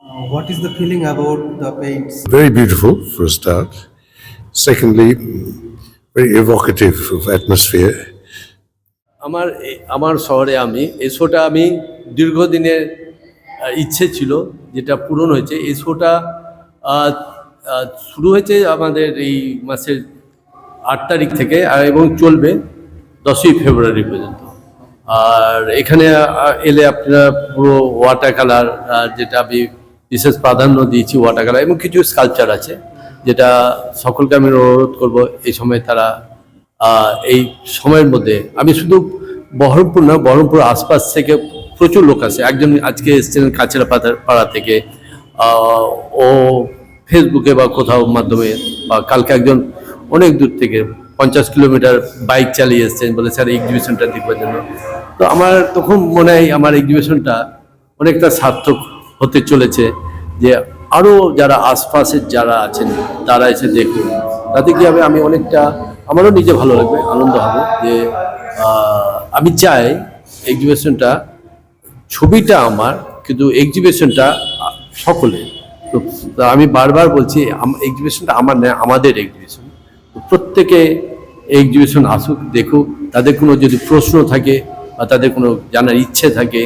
Uh, what is the feeling about the paints? Very beautiful for a start. Secondly, very evocative of atmosphere. আমার এ- আমার শহরে আমি এই শোটা আমি দীর্ঘদিনের ইচ্ছে ছিল যেটা পূরণ হয়েছে এই শোটা শুরু হয়েছে আমাদের এই মাসের আট তারিখ থেকে আর এবং চলবে দশই ফেব্রুয়ারি পর্যন্ত আর এখানে এলে আপনারা পুরো ওয়াটার কালার যেটা আমি বিশেষ প্রাধান্য দিয়েছি ওয়াটার কালার এবং কিছু স্কালচার আছে, যেটা সকলকে আমি অনুরোধ করব এই সময় তারা এই সময়ের মধ্যে, আমি শুধু বহরমপুর না, বহরমপুর আশপাশ থেকে প্রচুর লোক আছে একজন আজকে এসেছিলেন কাছেরা পাড়া থেকে ও ফেসবুকে বা কোথাও মাধ্যমে, বা কালকে একজন অনেক দূর থেকে পঞ্চাশ কিলোমিটার বাইক চালিয়ে এসছেন বলে স্যার এক্সিবিশনটা দেখবার জন্য। তো আমার তখন মনে হয় আমার এক্সিবিশনটা অনেকটা সার্থক হতে চলেছে যে আরও যারা আশপাশের যারা আছেন, তারা এসে দেখুন। তাতে কি হবে? আমি অনেকটা, আমারও নিজে ভালো লাগবে, আনন্দ হবে যে আমি চাই এক্সিবিশনটা ছবিটা আমার, কিন্তু এক্সিবিশনটা সকলে তো আমি বারবার বলছি এক্সিবিশনটা আমার নয় আমাদের এক্সিবিশন প্রত্যেকে এক্সিবিশন আসুক, দেখুক, তাদের কোনো যদি প্রশ্ন থাকে বা তাদের কোনো জানার ইচ্ছে থাকে,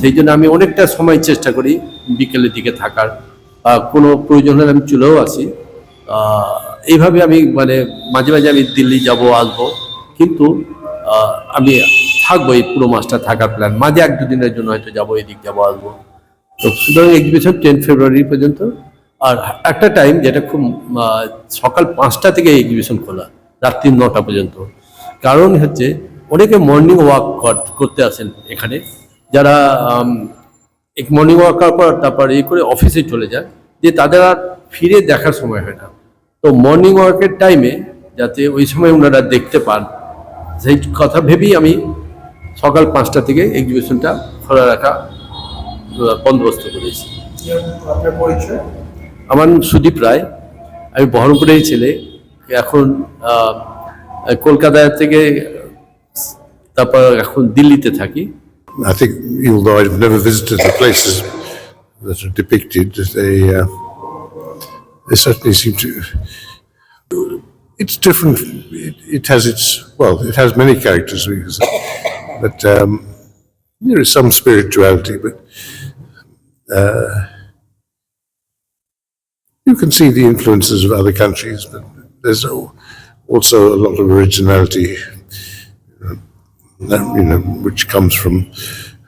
সেই জন্য আমি অনেকটা সময় চেষ্টা করি বিকেলের দিকে থাকার। বা কোনো প্রয়োজন হলে আমি চলেও আসি। এইভাবে আমি মানে মাঝে মাঝে আমি দিল্লি যাব, আসব। কিন্তু আমি থাকব এই পুরো মাসটা থাকার প্ল্যান মাঝে এক দুদিনের জন্য হয়তো যাব, এদিক যাব, আসব। তো সুতরাং এক্সিবিশন টেন ফেব্রুয়ারি পর্যন্ত। আর একটা টাইম যেটা খুব সকাল পাঁচটা থেকে এক্সিবিশন খোলা, রাত্রি নটা পর্যন্ত। কারণ হচ্ছে অনেকে মর্নিং ওয়াক করতে আসেন এখানে। যারা এক মর্নিং ওয়াক করার পর তারপর এই করে অফিসে চলে যায় যে তাদের আর ফিরে দেখার সময় হয় না। তো মর্নিং ওয়াকের টাইমে যাতে ওই সময় ওনারা দেখতে পান। সেই কথা ভেবেই আমি সকাল পাঁচটা থেকে এক্সিবিশনটা খোলা রাখা বন্দোবস্ত করেছি। আমার সুদীপ রায়। আমি বহরমপুরের ছেলে। এখন কলকাতা থেকে তারপর এখন দিল্লিতে থাকি I think, although I've never visited the places that are depicted, they, uh, they certainly seem to. It's different. It, it has its well. It has many characters, we could say. but um, there is some spirituality. But uh, you can see the influences of other countries, but there's al- also a lot of originality that, you know, which comes from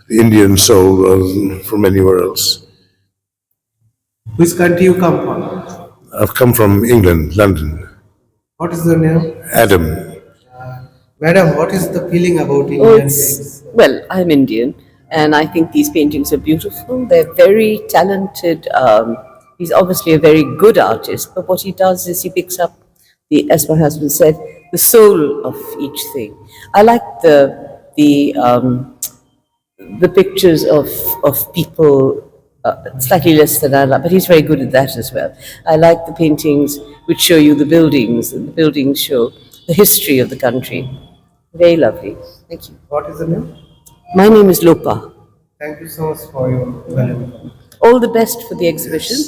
the Indian soul rather than from anywhere else. which country you come from I've come from England, London. what is the name Adam. madam what is the feeling about Oh, indian it's, well, I'm Indian, and I think these paintings are beautiful. They're very talented. Um, he's obviously a very good artist, but what he does is he picks up the, as my husband said, the soul of each thing. I like the the um, the pictures of of people. Uh, slightly less than I like, but he's very good at that as well. I like the paintings which show you the buildings, and the buildings show the history of the country. Very lovely. Thank you. what is the name My name is Lopa. thank you so much for your valuable. All the best for the exhibition.